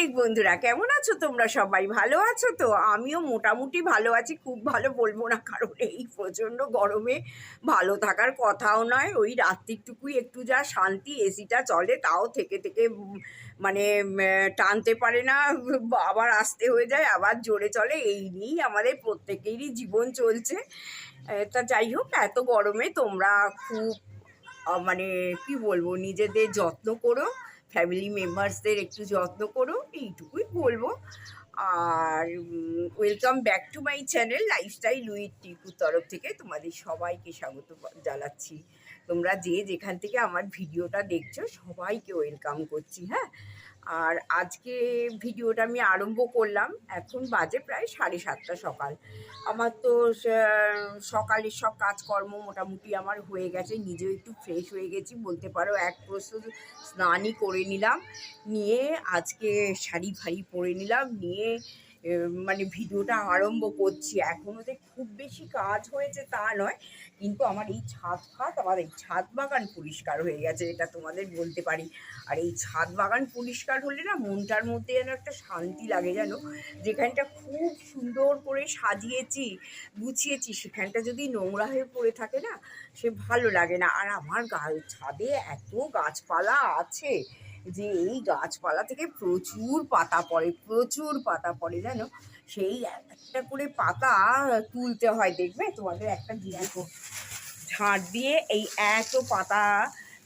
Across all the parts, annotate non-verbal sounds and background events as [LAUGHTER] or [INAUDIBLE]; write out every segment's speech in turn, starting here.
Morning বন্ধুরা, কেমন আছো তোমরা সবাই? ভালো আছো তো? আমিও মোটামুটি ভালো আছি। খুব ভালো বলব না, কারণ এই প্রচণ্ড গরমে ভালো থাকার কথাও নয়। ওই রাত্রিটুকুই একটু যা শান্তি, এসিটা চলে, তাও থেকে থেকে মানে টানতে পারে না, আবার আসতে হয়ে যায়, আবার জোরে চলে। এই নিয়েই আমাদের প্রত্যেকেরই জীবন চলছে। তা যাই হোক, এত গরমে তোমরা খুব মানে কি বলব, নিজেদের যত্ন করো। ফ্যামিলি মেম্বার্সদের একটু যত্ন করো এইটুকুই বলব। আর welcome back to my channel lifestyle with টিপুর তরফ থেকে তোমাদের সবাইকে স্বাগত জানাচ্ছি। তোমরা যে যেখান থেকে আমার ভিডিওটা দেখছ, সবাইকে ওয়েলকাম করছি হ্যাঁ? আর আজকে ভিডিওটা আমি আরম্ভ করলাম। এখন বাজে প্রায় সাড়ে সাতটা সকাল। আমার তো সকালের সব কাজকর্ম মোটামুটি আমার হয়ে গেছে। নিজেও একটু ফ্রেশ হয়ে গেছি। বলতে পারো, এক প্রস্তুত স্নানই করে নিলাম। নিয়ে আজকে শাড়ি ফাড়ি পরে নিলাম। নিয়ে মানে ভিডিওটা আরম্ভ করছি। এখনও যে খুব বেশি কাজ হয়েছে তা নয়, কিন্তু আমার এই ছাদ ফাদ, আমার এই ছাদ বাগান পরিষ্কার হয়ে গেছে, এটা তোমাদের বলতে পারি। আর এই ছাদ বাগান পরিষ্কার হলে না মনটার মধ্যে যেন একটা শান্তি লাগে জানো? যেখানটা খুব সুন্দর করে সাজিয়েছি, গুছিয়েছি, সেখানটা যদি নোংরা হয়ে পড়ে থাকে না, সে ভালো লাগে না। আর আমার গাল ছাদে এত গাছপালা আছে যে এই গাছপালা থেকে প্রচুর পাতা পড়ে, প্রচুর পাতা পড়ে, জানো? সেই একটা করে পাতা তুলতে হয়, দেখবে? তোমাদের একটা দেখো ঝাড় দিয়ে এই এত পাতা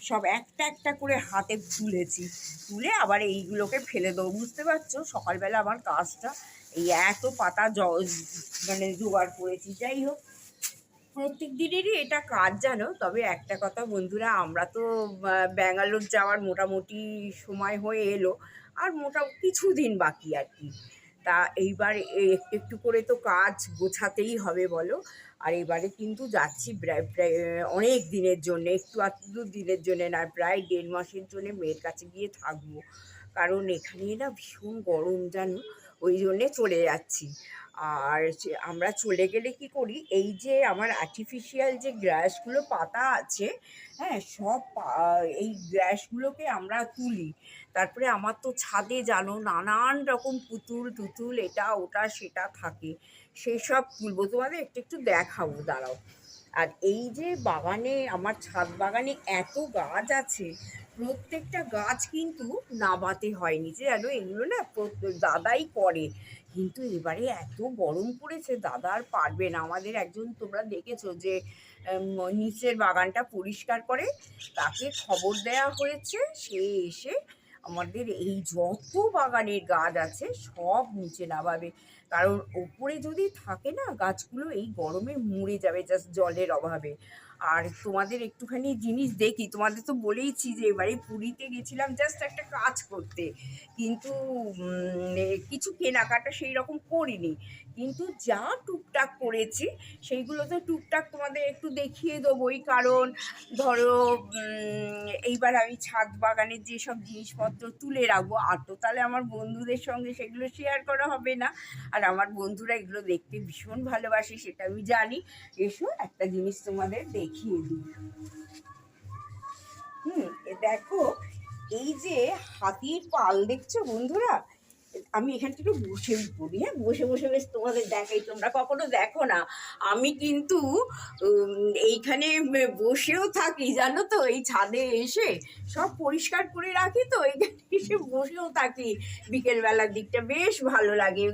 সব একটা একটা করে হাতে তুলেছি। তুলে আবার এইগুলোকে ফেলে দেবো, বুঝতে পারছ? সকালবেলা আমার কাজটা এই এত পাতা মানে জোগাড় করেছি, যাই হোক। প্রত্যেক দিনেরই এটা কাজ জানো? তবে একটা কথা বন্ধুরা, আমরা তো ব্যাঙ্গালোর যাওয়ার মোটামুটি সময় হয়ে এলো, আর মোটা, কিছুদিন বাকি আর কি। তা এইবার একটু একটু করে তো কাজ গোছাতেই হবে বলো। আর এবারে কিন্তু যাচ্ছি প্রায় প্রায় অনেক দিনের জন্য, একটু আধটু দিনের জন্য না, প্রায় দেড় মাসের জন্য মেয়ের কাছে গিয়ে থাকব। কারণ এখানে না ভীষণ গরম জানো? ওই জন্যে চলে যাচ্ছি। আর আমরা চলে গেলে কি করি, এই যে আমার আর্টিফিশিয়াল যে গ্রাসগুলো পাতা আছে হ্যাঁ সব এই গ্রাসগুলোকে আমরা তুলি। তারপরে আমার তো ছাদে জানো, নানান রকম পুতুল টুতুল, এটা ওটা সেটা থাকে। সেসব তুলবো। তোমাদের একটু একটু দেখাবো, দাঁড়াও। আর এই যে বাগানে, আমার ছাদ বাগানে এত গাছ আছে, প্রত্যেকটা গাছ কিন্তু নাবাতে হয়নি যে জানো এগুলো না দাদাই করে। কিন্তু এবারে এত গরম পড়েছে, দাদা আর পারবে না। আমাদের একজন তোমরা দেখেছ যে নিচের বাগানটা পরিষ্কার করে, তাকে খবর দেওয়া হয়েছে। সে এসে আমাদের এই যত বাগানের গাছ আছে, সব নিচে নামাবে কারণ ওপরে যদি থাকে না গাছগুলো এই গরমে মরে যাবে জাস্ট জলের অভাবে। আর তোমাদের একটুখানি জিনিস দেখি। তোমাদের তো বলেইছি যে এবারে পুরীতে গেছিলাম জাস্ট একটা কাজ করতে। কিন্তু কিছু কেনাকাটা সেই রকম করিনি। কিন্তু যা টুকটাক করেছি, সেইগুলো তো টুকটাক তোমাদের একটু দেখিয়ে দেবোই। কারণ, ধরো এইবার আমি ছাদ বাগানের যেসব জিনিসপত্র তুলে রাখব, আর তো তাহলে আমার বন্ধুদের সঙ্গে সেগুলো শেয়ার করা হবে না। আর আমার বন্ধুরা এগুলো দেখতে ভীষণ ভালোবাসে, সেটা আমি জানি। এসো, একটা জিনিস তোমাদের দেখিয়ে দিই। হুম দেখো, এই যে হাতির পাল দেখছ বন্ধুরা? আমি এখান থেকে বসে পড়ি হ্যাঁ? বসে বসে বেশ তোমাদের দেখাই, তোমরা কখনো দেখো না। আমি কিন্তু এইখানে বসেও থাকি, জানো তো? এই ছাদে এসে সব পরিষ্কার করে রাখি তো এইখানে এসে বসেও থাকি। বিকেলবেলার দিকটা বেশ ভালো লাগে,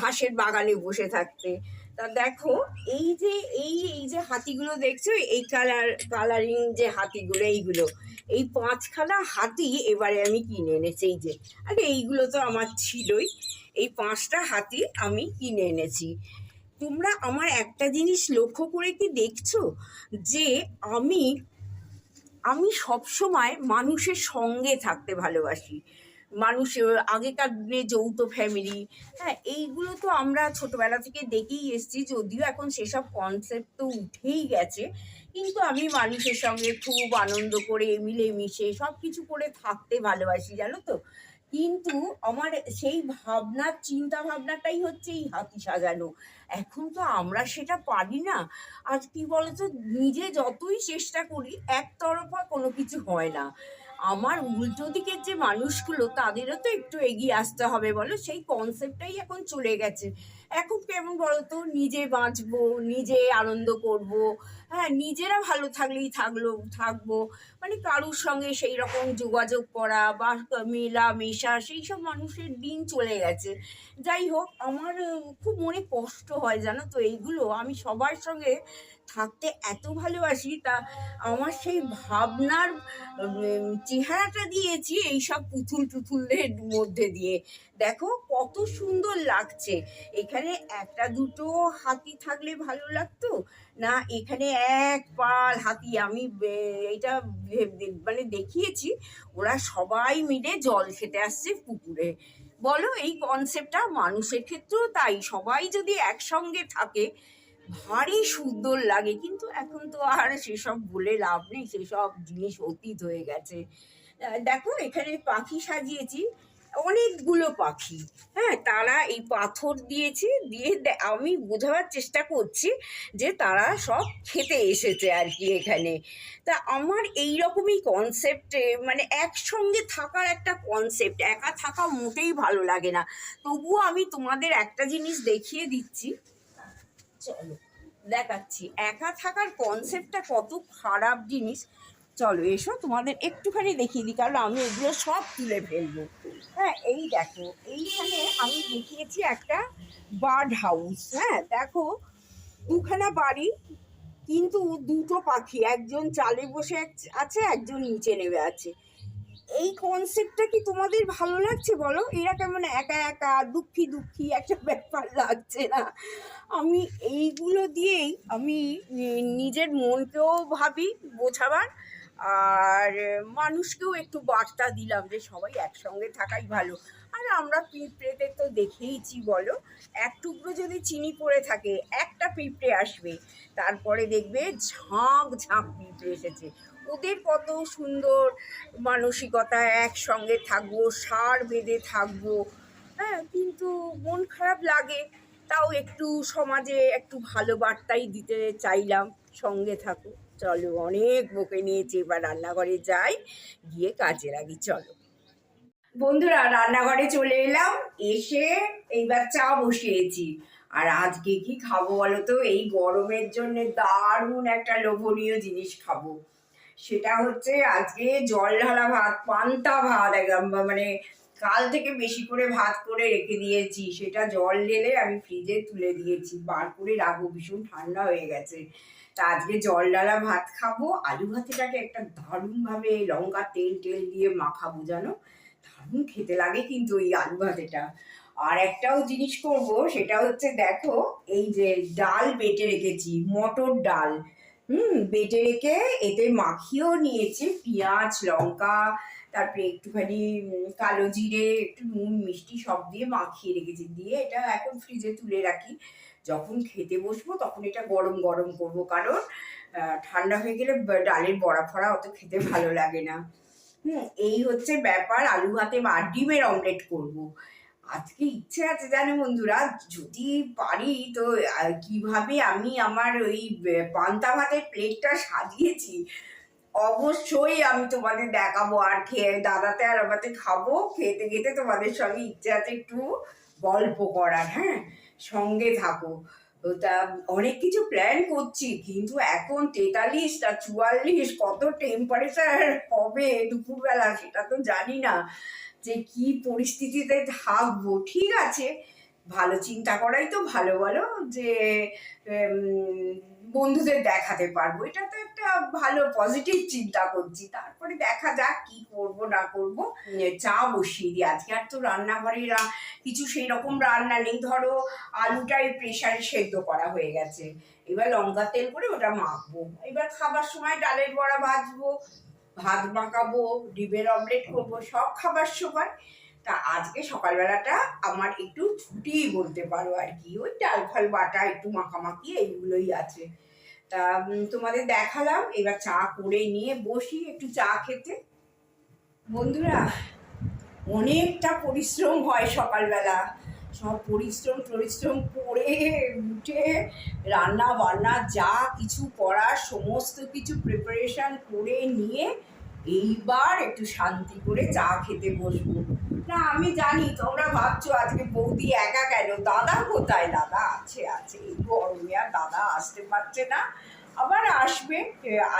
ঘাসের বাগানে বসে থাকতে। তা দেখো, এই যে, এই এই যে হাতিগুলো দেখছ, এই কালার কালারিং যে হাতিগুলো, এইগুলো, এই পাঁচখানা হাতি এবারে আমি কিনে এনেছি, এই যে। আগে এইগুলো তো আমার ছিলই, এই পাঁচটা হাতি আমি কিনে এনেছি। তোমরা আমার একটা জিনিস লক্ষ্য করে কি দেখছ? যে আমি আমি সবসময় মানুষের সঙ্গে থাকতে ভালোবাসি। মানুষ আগেকার দিনে যৌথ ফ্যামিলি হ্যাঁ এইগুলো তো আমরা ছোটবেলা থেকে দেখেই এসেছি, যদিও এখন সেসব কনসেপ্ট তো উঠেই গেছে, কিন্তু আমি মানুষের সঙ্গে খুব আনন্দ করে মিলেমিশে সব কিছু করে থাকতে ভালোবাসি, জানো তো? কিন্তু আমার সেই ভাবনার চিন্তা ভাবনাটাই হচ্ছে এই হাতি সাজানো। এখন তো আমরা সেটা পারি না। আর কি বলতো, নিজে যতই চেষ্টা করি, একতরফা কোনো কিছু হয় না। আমার উল্টো দিকের যে মানুষগুলো, তাদেরও তো একটু এগিয়ে আসতে হবে, বলো? সেই কনসেপ্টটাই এখন চলে গেছে। এখন কেমন বলো তো, নিজে বাঁচবো, নিজে আনন্দ করব হ্যাঁ নিজেরা ভালো থাকলেই থাকল, থাকব। মানে কারুর সঙ্গে সেই রকম যোগাযোগ করা বা মেলা, মেশা, সেই সব মানুষের দিন চলে গেছে। যাই হোক, আমার খুব মনে কষ্ট হয় জানো তো এইগুলো। আমি সবার সঙ্গে থাকতে এত ভালোবাসি, তা আমার সেই ভাবনার চেহারাটা দিয়েছি এইসব পুতুল টুতুলদের মধ্যে দিয়ে। দেখো কত সুন্দর লাগছে। এখানে একটা দুটো হাতি থাকলে ভালো লাগতো, না এখানে এক পাল হাতি? আমি এটা মানে দেখিয়েছি, ওরা সবাই মিলে জল খেতে আসছে পুকুরে। বলো, এই কনসেপ্টটা মানুষের ক্ষেত্রেও তাই, সবাই যদি একসঙ্গে থাকে, ভারী সুন্দর লাগে। কিন্তু এখন তো আর সেসব বলে লাভ নেই, সেসব জিনিস অতীত হয়ে গেছে। দেখো, এখানে পাখি সাজিয়েছি অনেকগুলো পাখি। হ্যাঁ তারা এই পাথর দিয়েছে, দিয়ে আমি বোঝাবার চেষ্টা করছি যে তারা সব খেতে এসেছে আর কি এখানে। তা আমার এই রকমই কনসেপ্টে মানে একসঙ্গে থাকার একটা কনসেপ্ট একা থাকা মোটেই ভালো লাগে না। তবুও আমি তোমাদের একটা জিনিস দেখিয়ে দিচ্ছি। চলো, দেখাচ্ছি। একা থাকার কনসেপ্টটা কত খারাপ জিনিস। চলো, এসো তোমাদের একটুখানি দেখিয়ে দিই, কারণ আমি এগুলো সব তুলে ফেলব। হ্যাঁ এই দেখো, এইখানে আমি দেখিয়েছি একটা বার্ড হাউস। হ্যাঁ দেখো, দুখানা বাড়ি, কিন্তু দুটো পাখি, একজন চালে বসে আছে একজন নিচে নেমে আছে। এই কনসেপ্টটা কি তোমাদের ভালো লাগছে বলো? এরা কেমন একা একা, দুঃখী দুঃখী, একটা ব্যাপার লাগছে না। আমি এইগুলো দিয়েই আমি নিজের মনকেও ভাবি বোঝাবার। আর মানুষকেও একটু বার্তা দিলাম যে সবাই একসঙ্গে থাকাই ভালো। আর আমরা পিঁপড়েতে তো দেখেইছি, বলো। এক টুকরো যদি চিনি পড়ে থাকে, একটা পিঁপড়ে আসবে। তারপরে দেখবে ঝাঁক ঝাঁক পিঁপড়ে এসেছে। ওদের কত সুন্দর মানসিকতা, একসঙ্গে থাকব, সার বেঁধে থাকব। হ্যাঁ কিন্তু মন খারাপ লাগে। তাও একটু সমাজে একটু ভালো বার্তাই দিতে চাইলাম, সঙ্গে থাকো চলো, অনেক বকে নিয়েছি, এবার রান্নাঘরে যাই, গিয়ে কাজে লাগি, চলো। বন্ধুরা, রান্নাঘরে চলে এলাম, এসে এইবার চা বসিয়েছি। আর আজকে কি খাব বলো তো? এই গরমের জন্য দারুণ একটা লোভনীয় জিনিস খাব। সেটা হচ্ছে আজকে জল ঢালা ভাত, পান্তা ভাত একদম মানে কাল থেকে বেশি করে ভাত করে রেখে দিয়েছি। সেটা জল ঢেলে আমি ফ্রিজে তুলে দিয়েছি। বার করে রাখব, ভীষণ ঠান্ডা হয়ে গেছে। তা আজকে জল ডালা ভাত খাব, আলু ভাতেটাকে একটা দারুণভাবে লঙ্কা তেল টেল দিয়ে মাখাবো জানো দারুণ খেতে লাগে কিন্তু ওই আলু ভাতেটা। আর একটাও জিনিস করব, সেটা হচ্ছে দেখো, এই যে ডাল বেটে রেখেছি, মটর ডাল। হুম, বেটে রেখে এতে মাখিয়েও নিয়েছি পেঁয়াজ, লঙ্কা তারপরে একটুখানি কালো জিরে, একটু নুন, মিষ্টি সব দিয়ে মাখিয়ে রেখেছি। দিয়ে এটা এখন ফ্রিজে তুলে রাখি। যখন খেতে বসবো তখন এটা গরম গরম করব। কারণ ঠান্ডা হয়ে গেলে ডালের বড়া ফড়া অত খেতে ভালো লাগে না। হুম, এই হচ্ছে ব্যাপার। আলু ভাতে বা ডিমের অমলেট করব। আজকে ইচ্ছে আছে জানো বন্ধুরা? যদি পারি তো কীভাবে আমি আমার ওই পান্তা ভাতের প্লেটটা সাজিয়েছি? অবশ্যই আমি তোমাদের দেখাবো আর খেয়ে, দাদাতে আর আমাতে খাব। খেতে খেতে তোমাদের সঙ্গে ইচ্ছে আছে একটু গল্প করার হ্যাঁ? সঙ্গে থাকো। তো তা অনেক কিছু প্ল্যান করছি, কিন্তু এখন তেতাল্লিশ আর চুয়াল্লিশ, কত টেম্পারেচার হবে দুপুরবেলা সেটা তো জানি না যে কি পরিস্থিতিতে থাকব। ঠিক আছে, ভালো চিন্তা করাই তো ভালো বলো যে বন্ধুদের দেখাতে পারব। এটা তো একটা ভালো পজিটিভ চিন্তা করছি। তারপরে দেখা যাক কি করব না করব। চা বসিয়ে দিই। আজকে আর তো রান্নাঘরে কিছু সেই রকম রান্না নেই। ধরো আলুটাই প্রেশারে সেদ্ধ করা হয়ে গেছে। এবার লঙ্কা তেল করে ওটা মাখবো। এবার খাবার সময় ডালের বড়া ভাজবো ভাত মাখাবো ডিমের অমলেট করব সব খাবার সময়। তা আজকে সকালবেলাটা আমার একটু ছুটিই বলতে পারো আর কি। ওই ডাল ফাল বাটা একটু মাখামাখি এইগুলোই আছে। তা তোমাদের দেখালাম। এবার চা করে নিয়ে বসি, একটু চা খেতে। বন্ধুরা, অনেকটা পরিশ্রম হয় সকালবেলা। সব পরিশ্রম পরিশ্রম করে উঠে রান্না বান্না, যা কিছু করার, সমস্ত কিছু প্রিপারেশন করে নিয়ে এইবার একটু শান্তি করে চা খেতে বসবো। না, আমি জানি, তোমরা ভাবছ আজকে বৌদি একা কেন? দাদা কোথায়? দাদা আছে আছে। এই গরমে আর দাদা আসতে পারছে না। আবার আসবে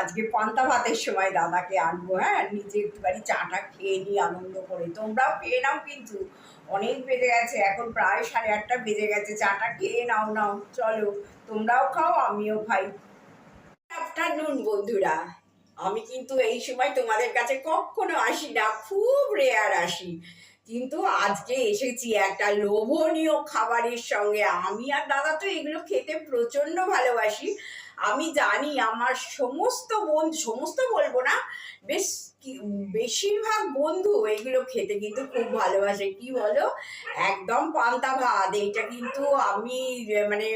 আজকে পান্তা ভাতের সময় দাদাকে আনব হ্যাঁ? নিজে একটুখানি চাটা খেয়ে নিই, আনন্দ করে। তোমরাও খেয়ে নাও কিন্তু। অনেক বেজে গেছে, এখন প্রায় সাড়ে আটটা বেজে গেছে। চাটা খেয়ে নাও নাও। চলো, তোমরাও খাও, আমিও খাই। আফটারনুন বন্ধুরা। আমি কিন্তু এই সময় তোমাদের কাছে কখনো আসি না, খুব রেয়ার আসি। কিন্তু আজকে এসেছি একটা লোভনীয় খাবারের সঙ্গে। আমি আর দাদা তো এগুলো খেতে প্রচণ্ড ভালোবাসি। আমি জানি আমার সমস্ত বন্ধু সমস্ত বলব না, বেশ বেশিরভাগ বন্ধু এগুলো খেতে কিন্তু খুব ভালোবাসে। কি বলো? একদম পান্তা ভাত। এইটা কিন্তু আমি মানে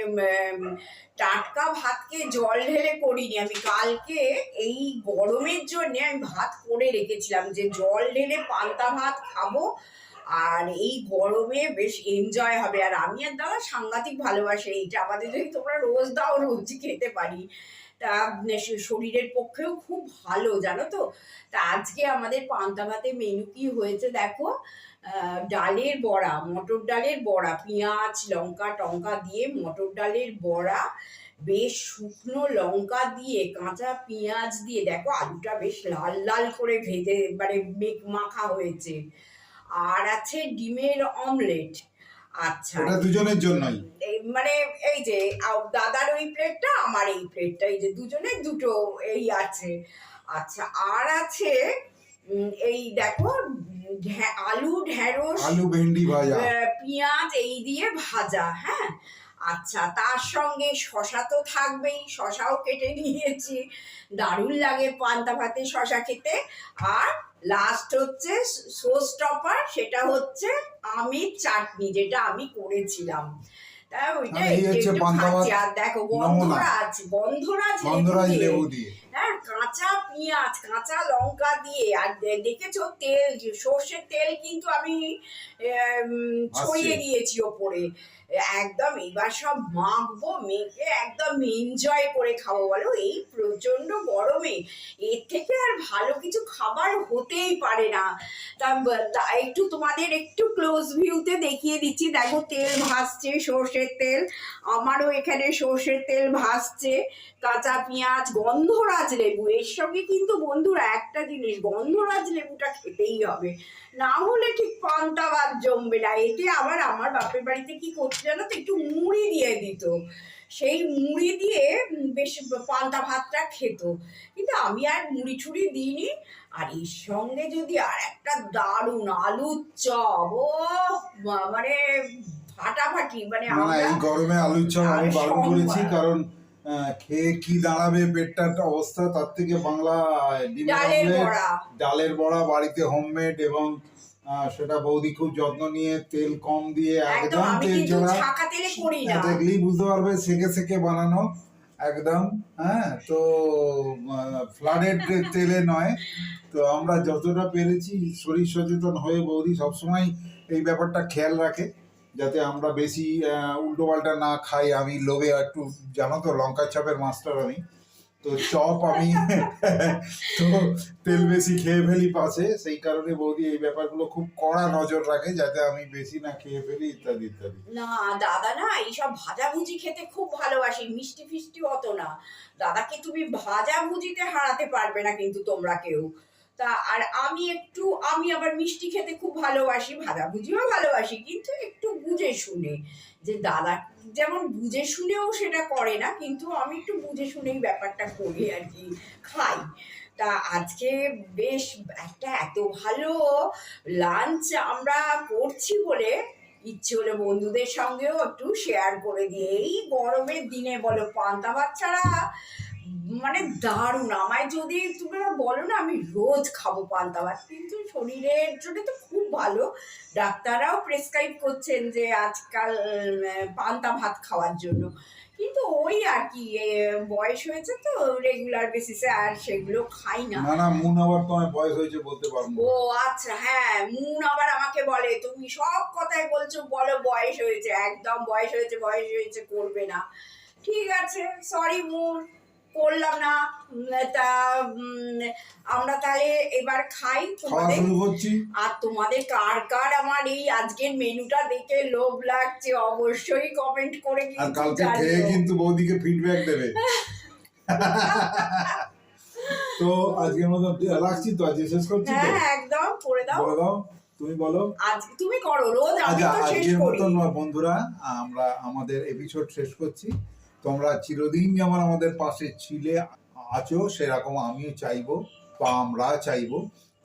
টাটকা ভাতকে জল ঢেলে করিনি। আমি কালকে এই গরমের জন্যে আমি ভাত করে রেখেছিলাম যে জল ঢেলে পান্তা ভাত খাব। আর এই গরমে বেশ এনজয় হবে। আর আমি আর দাদা সাংঘাতিক ভালোবাসি এইটা আমাদের যদি তোমরা রোজ দাও রোজ খেতে পারি। তা শরীরের পক্ষেও খুব ভালো, জানো তো? তা আজকে আমাদের পান্তা ভাতে মেনু কি হয়েছে দেখো? ডালের বড়া, মটর ডালের বড়া, পেঁয়াজ, লঙ্কা, টঙ্কা দিয়ে মটর ডালের বড়া, বেশ শুকনো লঙ্কা দিয়ে, কাঁচা পেঁয়াজ দিয়ে, দেখো আলুটা বেশ লাল লাল করে ভেজে মানে মেক মাখা হয়েছে। আর আছে ডিমের অমলেট। আচ্ছা। ওটা দুজনের জন্যই। মানে এই যে দাদার ওই প্লেটটা আমার এই প্লেটটা এই যে দুজনের দুটো এই আছে। আচ্ছা আর আছে এই দেখো আলু ঢেঁড়স আলু ভেন্ডি ভাজা। পেঁয়াজ এই দিয়ে ভাজা হ্যাঁ? আচ্ছা তার সঙ্গে শশা তো থাকবেই শশাও কেটে নিয়েছি। দারুণ লাগে পান্তা ভাতে শশা খেতে। আর লাস্ট হচ্ছে শো স্টপার সেটা হচ্ছে আমি চাটনি যেটা আমি করেছিলাম তা ওইটা আর একটু খাচ্ছি। দেখো বন্ধরাজ বন্ধরাজ গন্ধরাজ গন্ধরাজ লেবু দিয়ে। হ্যাঁ কাঁচা পেঁয়াজ কাঁচা লঙ্কা দিয়ে আর দেখেছ তেল সর্ষের তেল কিন্তু আমি ছড়িয়ে দিয়েছি ওপরে। একদম এবার সব মাখবো মেখে একদম এনজয় করে খাব বলো এই প্রচণ্ড গরমে। এর থেকে আর ভালো কিছু খাবার হতেই পারে না। তা তা একটু তোমাদের একটু ক্লোজ ভিউতে দেখিয়ে দিচ্ছি। দেখো তেল ভাসছে সর্ষের তেল। আমারও এখানে সর্ষের তেল ভাসছে। কাঁচা পেঁয়াজ গন্ধরাজ লেবু এর সঙ্গে কিন্তু বন্ধুরা একটা জিনিস গন্ধরাজ লেবুটা খেতেই হবে। না হলে ঠিক পান্তা ভাত জমবে না। এতে আবার আমার বাপের বাড়িতে কি করতে জানো তো একটু মুড়ি দিয়ে দিত। সেই মুড়ি দিয়ে বেশ পান্তা ভাতটা খেত। কিন্তু আমি আর মুড়ি ছুড়ি দিইনি। আর এর সঙ্গে যদি আর একটা দারুণ আলুর চপ ও মানে ফাটাফাটি মানে আমরা গরমে আলুর চপ আমি বারণ করেছি কারণ খেয়ে কি দাঁড়াবে পেটটার অবস্থা তার থেকে বাংলা ডালের বড়া। ডালের বড়া বাড়িতে হোমমেড এবং সেটা বৌদি খুব যত্ন নিয়ে তেল কম দিয়ে একদম তেল না। দেখলেই বুঝতে পারবে সেকে সেকে বানানো একদম হ্যাঁ তো ফ্লাডেড [LAUGHS] তেলে নয় তো আমরা যতটা পেরেছি শরীর সচেতন হয়ে বৌদি সবসময় এই ব্যাপারটা খেয়াল রাখে। যাতে আমরা বেশি উল্টো পাল্টা না খাই। আমি লোভে একটু, জানো তো লঙ্কা চপের মাস্টার আমি। তো চপ আমি, তো তেল বেশি খেয়ে ফেলি পাশে। সেই কারণে বৌদি এই ব্যাপারগুলো খুব কড়া নজর রাখে, যাতে আমি বেশি না খেয়ে ফেলি, ইত্যাদি ইত্যাদি। না, দাদা না, এইসব ভাজাভুজি খেতে খুব ভালোবাসি। মিষ্টি ফিষ্টি অত না। দাদাকে তুমি ভাজাভুজিতে হারাতে পারবে না কিন্তু তোমরা কেউ। তা, আর আমি একটু, আমি আবার মিষ্টি খেতে খুব ভালোবাসি, ভাজাভুজিও ভালোবাসি, কিন্তু একটু বুঝে শুনে যে দাদা, যেমন বুঝে শুনেও সেটা করে না, কিন্তু আমি একটু বুঝে শুনেই ব্যাপারটা করি আর কি, খাই। তা আজকে বেশ একটা এত ভালো লাঞ্চ আমরা করছি বলে ইচ্ছে হলো বন্ধুদের সঙ্গেও একটু শেয়ার করে দিয়ে এই গরমের দিনে বলো, পান্তা ভাত ছাড়া মানে দারুণ। আমায় যদি তোমরা বলো না আমি রোজ খাব পান্তা ভাত। কিন্তু শরীরের জন্য তো খুব ভালো। ডাক্তাররাও প্রেসক্রাইব করছেন যে আজকাল পান্তা ভাত খাওয়ার জন্য। কিন্তু ওই আর কি বয়স হয়েছে তো রেগুলার বেসিসে আর সেগুলো খাই না। না না মুন আবার তোমার বয়স হয়েছে বলতে পারব ও আচ্ছা হ্যাঁ মুন আবার আমাকে বলে তুমি সব কথাই বলছো বলো বয়স হয়েছে। একদম বয়স হয়েছে বয়স হয়েছে করবে না। ঠিক আছে সরি মুন। করলাম না তা আমরা তাহলে এবার খাই তোমাদের। আর তোমাদের কার কার আমার এই আজকের মেনুটা দেখে লোভ লাগছে অবশ্যই কমেন্ট করে কিন্তু কালকে খেয়ে কিন্তু বৌদিকে ফিডব্যাক দেবে। [LAUGHS] তো আজকের মতো রাখছি তো আজকে শেষ করছি হ্যাঁ একদম করে দাও। দাও তুমি বলো। আজ তুমি করো রোজ আমি আচ্ছা তো শেষ আজকের মতন বন্ধুরা আমরা আমাদের এপিসোড শেষ করছি। তোমরা চিরদিন যেমন আমাদের পাশে ছিলে আছো সেরকম আমিও চাইব বা আমরা চাইব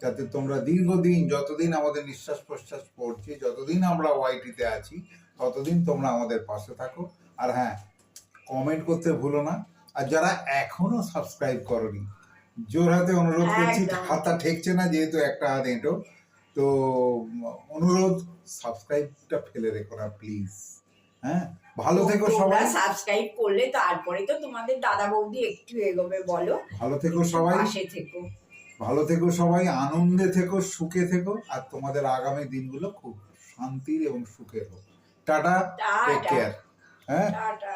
যাতে তোমরা দীর্ঘদিন যতদিন আমাদের নিঃশ্বাস প্রশ্বাস পড়ছে যতদিন আমরা ওয়াইটিতে আছি ততদিন তোমরা আমাদের পাশে থাকো। আর হ্যাঁ কমেন্ট করতে ভুলো না। আর যারা এখনও সাবস্ক্রাইব করনি জোর হাতে অনুরোধ করছি। হাতটা ঠেকছে না যেহেতু একটা হাত এঁটো তো অনুরোধ সাবস্ক্রাইবটা ফেলে রেখো না প্লিজ হ্যাঁ ভালো থেকো সবাই। সাবস্ক্রাইব করলে তারপরে তো তোমাদের দাদা বৌদি একটু এগোবে বলো। ভালো থেকো সবাই। পাশে থেকো। ভালো থেকো সবাই আনন্দে থেকো সুখে থেকো আর তোমাদের আগামী দিনগুলো খুব শান্তির এবং সুখের হোক। টাটা টেক কেয়ার হ্যাঁ? টাটা।